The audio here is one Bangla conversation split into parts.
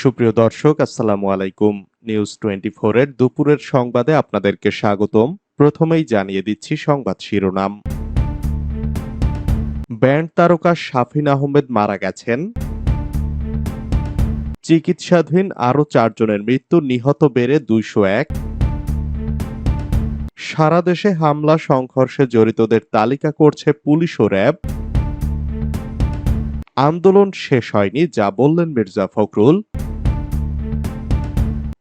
সুপ্রিয় দর্শক, আসসালামু আলাইকুম। নিউজ টোয়েন্টি এর দুপুরের সংবাদে আপনাদেরকে স্বাগতম। প্রথমেই জানিয়ে দিচ্ছি সংবাদ শিরোনাম। ব্যান্ড তারকা শাফিন আহমেদ মারা গেছেন। চিকিৎসাধীন আরও চারজনের মৃত্যু নিহত বেড়ে দুইশো এক। সারা দেশে হামলা, সংঘর্ষে জড়িতদের তালিকা করছে পুলিশ ও র্যাব। আন্দোলন শেষ হয়নি, যা বললেন মির্জা ফখরুল।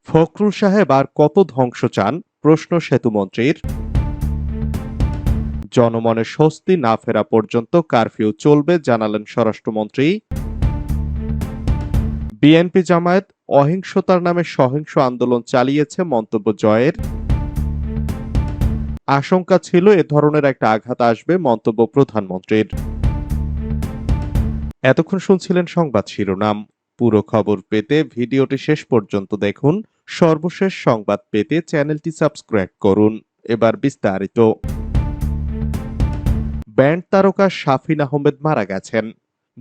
ফখরুল সাহেব আর কত ধ্বংস চান? প্রশ্ন সেতুমন্ত্রীর। জনমনে স্বস্তি না ফেরা পর্যন্ত কারফিউ চলবে, জানালেন স্বরাষ্ট্রমন্ত্রী। বিএনপি জামায়াত অহিংসতার নামে সহিংস আন্দোলন চালিয়েছে, মন্তব্য জয়ের। আশঙ্কা ছিল এ ধরনের একটা আঘাত আসবে, মন্তব্য প্রধানমন্ত্রীর। এতক্ষণ শুনছিলেন সংবাদ শিরোনাম। পুরো খবর পেতে ভিডিওটি শেষ পর্যন্ত দেখুন। সর্বশেষ সংবাদ পেতে চ্যানেলটি সাবস্ক্রাইব করুন। এবার বিস্তারিত। ব্যান্ড তারকা শাফিন আহমেদ মারা গেছেন।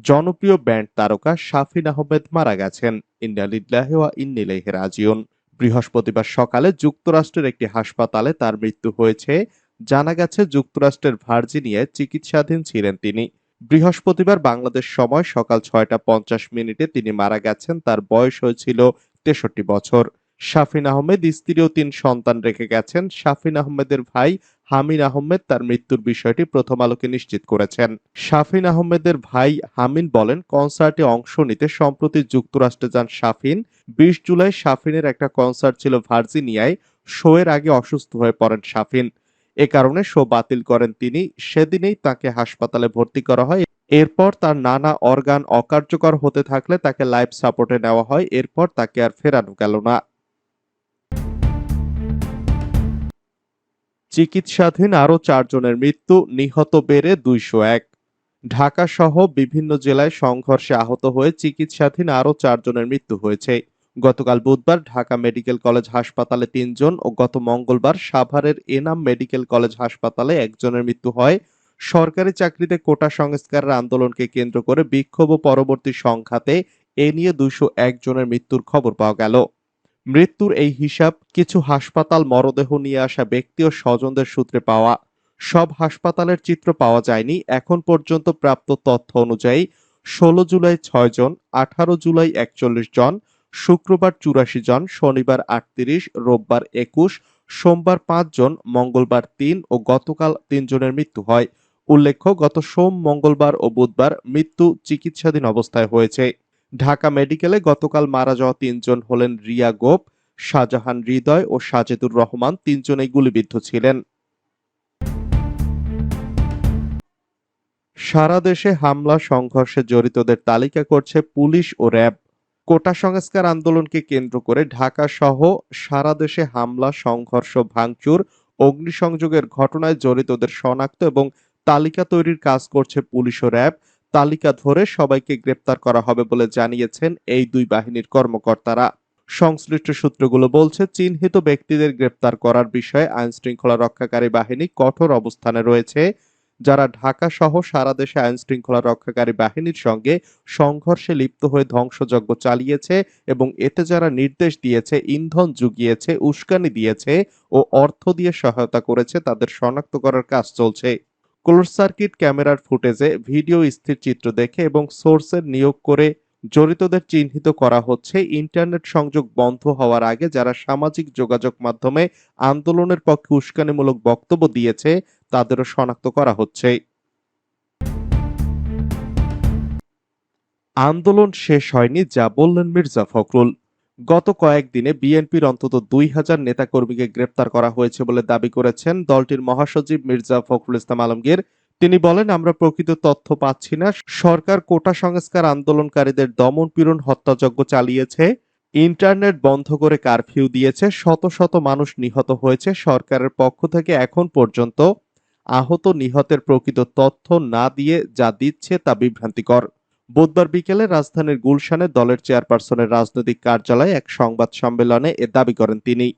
জনপ্রিয় ব্যান্ড তারকা শাফিন আহমেদ মারা গেছেন। ইন্নালিল্লাহি ইন্নিলাইহি রাজিউন। বৃহস্পতিবার সকালে যুক্তরাষ্ট্রের একটি হাসপাতালে তার মৃত্যু হয়েছে। জানা গেছে, যুক্তরাষ্ট্রের ভার্জিনিয়ায় চিকিৎসাধীন ছিলেন তিনি। বৃহস্পতিবার বাংলাদেশ সময় সকাল ছয়টা পঞ্চাশ মিনিটে তিনি মারা গেছেন। তার বয়স হয়েছিল তেষট্টি বছর। শাফিন আহমেদ, স্ত্রী ও তিন সন্তান রেখে গেছেন। শাফিন আহমেদের ভাই হামিন আহমেদ তার মৃত্যুর বিষয়টি প্রথম আলোকে নিশ্চিত করেছেন। শাফিন আহমেদের ভাই হামিন বলেন, কনসার্টে অংশ নিতে সম্প্রতি যুক্তরাষ্ট্রে যান শাফিন। বিশ জুলাই শাফিনের একটা কনসার্ট ছিল ভার্জিনিয়ায়। শো এর আগে অসুস্থ হয়ে পড়েন শাফিন। এ কারণে শো বাতিল করেন তিনি। সেদিনেই তাকে হাসপাতালে ভর্তি করা হয়। এরপর তার নানা অর্গান অকার্যকর হতে থাকলে তাকে লাইফ সাপোর্টে নেওয়া হয়। এরপর তাকে আর ফেরানো গেল না। চিকিৎসাধীন আরও চারজনের মৃত্যু নিহত বেড়ে দুইশো এক। ঢাকা সহ বিভিন্ন জেলায় সংঘর্ষে আহত হয়ে চিকিৎসাধীন আরও চারজনের মৃত্যু হয়েছে। গতকাল বুধবার ঢাকা মেডিকেল কলেজ হাসপাতালে তিনজন ও গত মঙ্গলবার সাভারের এনাম মেডিকেল কলেজ হাসপাতালে একজনের মৃত্যু হয়। সরকারি চাকরিতে কোটা সংস্কারের আন্দোলনকে কেন্দ্র করে বিক্ষোভ ও পরবর্তী সংঘাতে এ নিয়ে দুইশো জনের মৃত্যুর খবর পাওয়া গেল। মৃত্যুর এই হিসাব কিছু হাসপাতাল মরদেহ নিয়ে আসা ব্যক্তি ও স্বজনদের সূত্রে পাওয়া। সব হাসপাতালের চিত্র পাওয়া যায়নি। এখন পর্যন্ত প্রাপ্ত তথ্য অনুযায়ী ষোলো জুলাই ছয় জন, আঠারো জুলাই একচল্লিশ জন, শুক্রবার চুরাশি জন, শনিবার আটত্রিশ, রোববার একুশ, সোমবার পাঁচ জন, মঙ্গলবার তিন ও গতকাল তিনজনের মৃত্যু হয়। উল্লেখ্য, গত সোম, মঙ্গলবার ও বুধবার মৃত্যু চিকিৎসাধীন অবস্থায় হয়েছে। ঢাকা মেডিকেলে গতকাল মারা যাওয়া তিনজন হলেন রিয়া গোপ, শাহজাহান হৃদয় ও সাজেদুর রহমান। তিনজনেই গুলিবিদ্ধ ছিলেন। সারা দেশে হামলা, সংঘর্ষে জড়িতদের তালিকা করছে পুলিশ ও র্যাব। কোটা সংস্কার আন্দোলনকে কেন্দ্র করে ঢাকা সহ সারা দেশে হামলা, সংঘর্ষ, ভাঙচুর, অগ্নিসংযোগের ঘটনায় জড়িতদের শনাক্ত এবং তালিকা তৈরির কাজ করছে পুলিশ ও র্যাব। তালিকা ধরে সবাইকে গ্রেপ্তার করা হবে বলে জানিয়েছেন এই দুই বাহিনীর কর্মকর্তারা। সংশ্লিষ্ট সূত্রগুলো বলছে, চিহ্নিত ব্যক্তিদের গ্রেপ্তার করার বিষয়ে আইন শৃঙ্খলা রক্ষাকারী বাহিনী কঠোর অবস্থানে রয়েছে। যারা ঢাকা সহ সারা দেশে আইন শৃঙ্খলা রক্ষাকারী বাহিনীর সঙ্গে সংঘর্ষে লিপ্ত হয়ে ধ্বংসযজ্ঞ চালিয়েছে এবং এতে যারা নির্দেশ দিয়েছে, ইন্ধন জুগিয়েছে, উস্কানি দিয়েছে ও অর্থ দিয়ে সহায়তা করেছে, তাদের শনাক্ত করার কাজ চলছে। ক্লোজ সার্কিট ক্যামেরার ফুটেজে ভিডিও স্থির চিত্র দেখে এবং সোর্সের নিয়োগ করে জড়িতদের চিহ্নিত করা হচ্ছে। ইন্টারনেট সংযোগ বন্ধ হওয়ার আগে যারা সামাজিক যোগাযোগ মাধ্যমে আন্দোলনের পক্ষে উস্কানিমূলক বক্তব্য দিয়েছে, তাদেরও শনাক্ত করা হচ্ছে। আন্দোলন শেষ হয়নি, যা বললেন মির্জা ফখরুল। গত কয়েকদিনে বিএনপির অন্তত দুই হাজার নেতাকর্মীকে গ্রেপ্তার করা হয়েছে বলে দাবি করেছেন দলটির মহাসচিব মির্জা ফখরুল ইসলাম আলমগীর। তিনি বলেন, আমরা প্রকৃত তথ্য পাচ্ছি না। সরকার কোটা সংস্কার আন্দোলনকারীদের দমন পীড়ন হত্যাযজ্ঞ চালিয়েছে। ইন্টারনেট বন্ধ করে কারফিউ দিয়েছে। শত শত মানুষ নিহত হয়েছে। সরকারের পক্ষ থেকে এখন পর্যন্ত আহত নিহতের প্রকৃত তথ্য না দিয়ে যা দিচ্ছে তা বিভ্রান্তিকর। বুধবার বিকেলে রাজধানীর গুলশানে দলের চেয়ারপারসনের রাজনৈতিক কার্যালয়ে এক সংবাদ সম্মেলনে এ দাবি করেন তিনি।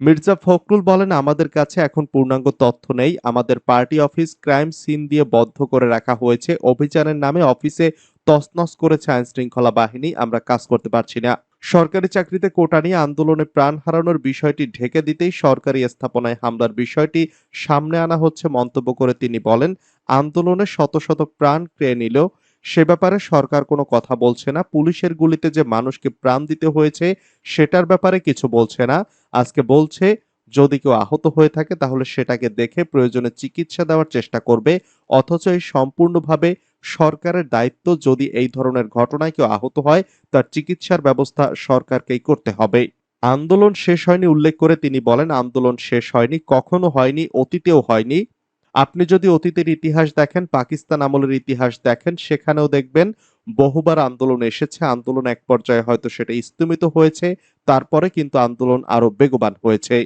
মির্জা ফখরুল বলেন, আমাদের কাছে এখন পূর্ণাঙ্গ তথ্য নেই। আমাদের পার্টি অফিস ক্রাইম সিন দিয়ে বদ্ধ করে রাখা হয়েছে। অভিযানের নামে অফিসে তছনছ করেছে আইন শৃঙ্খলা বাহিনী, আমরা কাজ করতে পারছি না। সরকারি চাকরিতে কোটা নিয়ে আন্দোলনে প্রাণ হারানোর বিষয়টি ঢেকে দিতেই সরকারি স্থাপনায় হামলার বিষয়টি সামনে আনা হচ্ছে মন্তব্য করে তিনি বলেন, আন্দোলনে শত শত প্রাণ ক্রেয়ে নিল সে ব্যাপারে সরকার কোনো কথা বলছে না। পুলিশের গুলিতে যে মানুষকে প্রাণ দিতে হয়েছে, সেটার ব্যাপারে কিছু বলছে না। আজকে বলছে, যদি কেউ আহত হয়ে থাকে, তাহলে সেটাকে দেখে প্রয়োজনে চিকিৎসা দেওয়ার চেষ্টা করবে। অথচ এই সম্পূর্ণভাবে সরকারের দায়িত্ব, যদি এই ধরনের ঘটনায় কেউ আহত হয়, তার চিকিৎসার ব্যবস্থা সরকারকেই করতে হবে। আন্দোলন শেষ হয়নি, উল্লেখ করে তিনি বলেন, আন্দোলন শেষ হয়নি, কখনো হয়নি, অতীতেও হয়নি। আপনি যদি অতীতের ইতিহাস দেখেন, পাকিস্তান আমলের ইতিহাস দেখেন, সেখানেও দেখবেন বহুবার আন্দোলন এসেছে। আন্দোলন এক পর্যায়ে হয়তো সেটা স্তমিত হয়েছে, তারপরে কিন্তু আন্দোলন আরও বেগবান হয়েছে।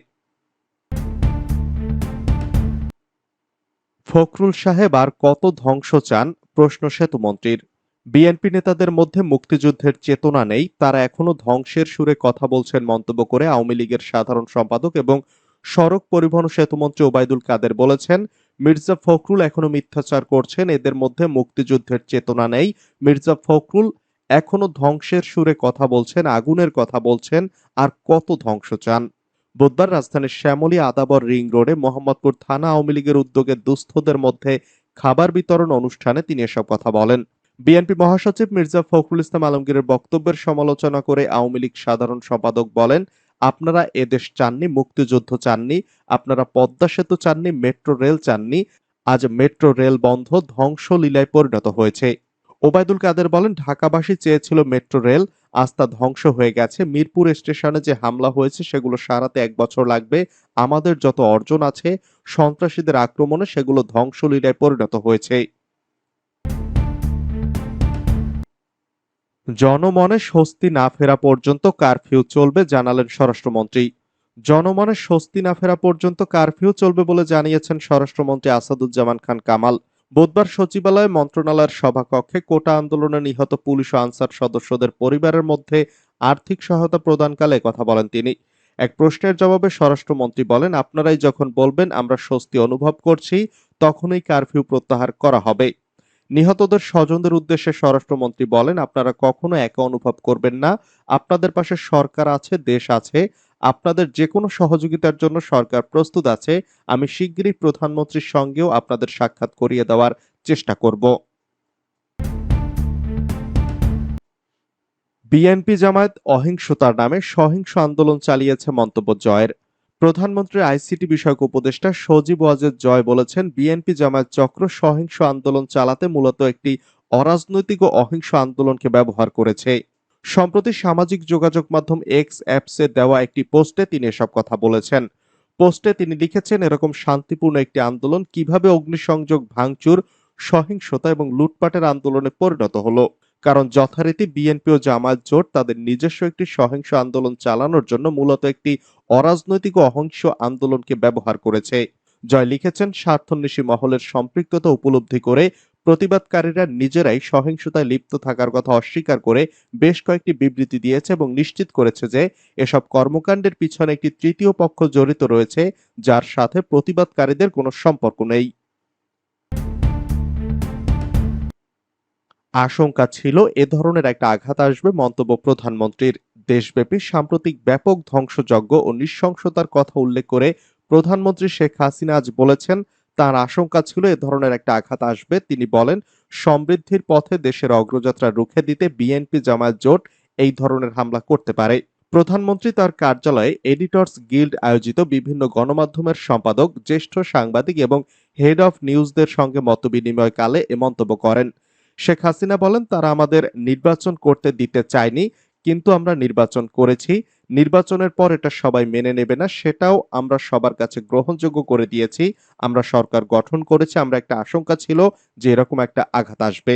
ফখরুল সাহেব আর কত ধ্বংস চান? প্রশ্ন সেতু মন্ত্রীর বিএনপি নেতাদের মধ্যে মুক্তিযুদ্ধের চেতনা নেই, তারা এখনও ধ্বংসের সুরে কথা বলছেন মন্তব্য করে আওয়ামী লীগের সাধারণ সম্পাদক এবং সড়ক পরিবহন সেতুমন্ত্রী ওবায়দুল কাদের বলেছেন মির্জা ফখরুল এখনও মিথ্যাচার করছেন। এদের মধ্যে মুক্তিযুদ্ধের চেতনা নেই। মির্জা ফখরুল এখনও ধ্বংসের সুরে কথা বলছেন, আগুনের কথা বলছেন, আর কত ধ্বংস চান। বুধবার রাজধানীর শ্যামলী আদাবর রিং রোডে মোহাম্মদপুর থানা আওয়ামী লীগের উদ্যোগে দুস্থদের মধ্যে খাবার বিতরণ অনুষ্ঠানে তিনি এসব কথা বলেন। বিএনপি মহাসচিব মির্জা ফখরুল ইসলাম আলমগীরের বক্তব্যের সমালোচনা করে আওয়ামী লীগ সাধারণ সম্পাদক বলেন আপনারা এদেশ চাননি, মুক্তিযুদ্ধ চাননি, আপনারা পদ্মা সেতু চাননি, মেট্রো রেল চাননি, আজ মেট্রো রেল বন্ধ, ধ্বংসলীলায় পরিণত হয়েছে। ওবায়দুল কাদের বলেন, ঢাকাবাসী চেয়েছিল মেট্রো রেল আস্থা ধ্বংস হয়ে গেছে। মিরপুর স্টেশনে যে হামলা হয়েছে, সেগুলো সারাতে এক বছর লাগবে। আমাদের যত অর্জন আছে, সন্ত্রাসীদের আক্রমণে সেগুলো ধ্বংসলীলায় পরিণত হয়েছে। জনমনে স্বস্তি না ফেরা পর্যন্ত কারফিউ চলবে, জানালেন স্বরাষ্ট্রমন্ত্রী। জনমনে স্বস্তি না ফেরা পর্যন্ত কারফিউ চলবে বলে জানিয়েছেন স্বরাষ্ট্রমন্ত্রী আসাদুজ্জামান খান কামাল। বুধবার সচিবালয় মন্ত্রণালয়ের সভাকক্ষে কোটা আন্দোলনে নিহত পুলিশ ও আনসার সদস্যদের পরিবারের মধ্যে আর্থিক সহায়তা প্রদানকালে কথা বলেন তিনি। এক প্রশ্নের জবাবে স্বরাষ্ট্রমন্ত্রী বলেন, আপনারাই যখন বলবেন, আমরা স্বস্তি অনুভব করছি, তখনই কারফিউ প্রত্যাহার করা হবে। নিহতদের স্বজনদের উদ্দেশ্যে স্বরাষ্ট্রমন্ত্রী বলেন, আপনারা কখনো একা অনুভব করবেন না। আপনাদের পাশে সরকার আছে, দেশ আছে। আপনাদের যে কোনো সহযোগিতার জন্য সরকার প্রস্তুত আছে। আমি শিগগিরই প্রধানমন্ত্রীর সঙ্গেও আপনাদের সাক্ষাৎ করিয়ে দেওয়ার চেষ্টা করব। বিএনপি জামায়াত অহিংসতার নামে সহিংস আন্দোলন চালিয়েছে মন্তব্য জয়ের। প্রধানমন্ত্রীর আইসিটি বিষয়ক উপদেষ্টা সজীব ওয়াজেদ জয় বলেছেন, বিএনপি জামায়াত চক্র সহিংস আন্দোলন চালাতে মূলত একটি অরাজনৈতিক ও অহিংস আন্দোলনকে ব্যবহার করেছে। সম্প্রতি সামাজিক যোগাযোগ মাধ্যম এক্স অ্যাপসে দেওয়া একটি পোস্টে তিনি এসব কথা বলেছেন। পোস্টে তিনি লিখেছেন, এরকম শান্তিপূর্ণ একটি আন্দোলন কীভাবে অগ্নিসংযোগ, ভাঙচুর, সহিংসতা এবং লুটপাটের আন্দোলনে পরিণত হলো। কারণ যথারীতি বিএনপি ও জামায়াত জোট তাদের নিজস্ব একটি সহিংস আন্দোলন চালানোর জন্য মূলত একটি অরাজনৈতিক অহিংস আন্দোলনকে ব্যবহার করেছে। জয় লিখেছেন স্বার্থন্বেষী মহলের সম্পৃক্ততা উপলব্ধি করে প্রতিবাদকারীরা নিজেরাই সহিংসতায় লিপ্ত থাকার কথা অস্বীকার করে বেশ কয়েকটি বিবৃতি দিয়েছে এবং নিশ্চিত করেছে যে এসব কর্মকাণ্ডের পিছনে একটি তৃতীয় পক্ষ জড়িত রয়েছে, যার সাথে প্রতিবাদকারীদের কোনো সম্পর্ক নেই। আশঙ্কা ছিল এ ধরনের একটা আঘাত আসবে, মন্তব্য প্রধানমন্ত্রীর। দেশব্যাপী সাম্প্রতিক ব্যাপক ধ্বংসযজ্ঞ ও নৃশংসতার কথা উল্লেখ করে প্রধানমন্ত্রী শেখ হাসিনা আজ বলেছেন, তার আশঙ্কা ছিল এ ধরনের একটা আঘাত আসবে। তিনি বলেন, সমৃদ্ধির পথে দেশের অগ্রযাত্রা রুখে দিতে বিএনপি জামায়াত জোট এই ধরনের হামলা করতে পারে। প্রধানমন্ত্রী তার কার্যালয়ে এডিটর্স গিল্ড আয়োজিত বিভিন্ন গণমাধ্যমের সম্পাদক, জ্যেষ্ঠ সাংবাদিক এবং হেড অফ নিউজদের সঙ্গে মতবিনিময় কালে এ মন্তব্য করেন। শেখ হাসিনা বলেন, তারা আমাদের নির্বাচন করতে দিতে চায়নি, কিন্তু আমরা নির্বাচন করেছি। নির্বাচনের পর এটা সবাই মেনে নেবে না। সেটাও আমরা সবার কাছে গ্রহণযোগ্য করে দিয়েছি। আমরা সরকার গঠন করেছি। আমরা একটা আশঙ্কা ছিল যে এরকম একটা আঘাত আসবে।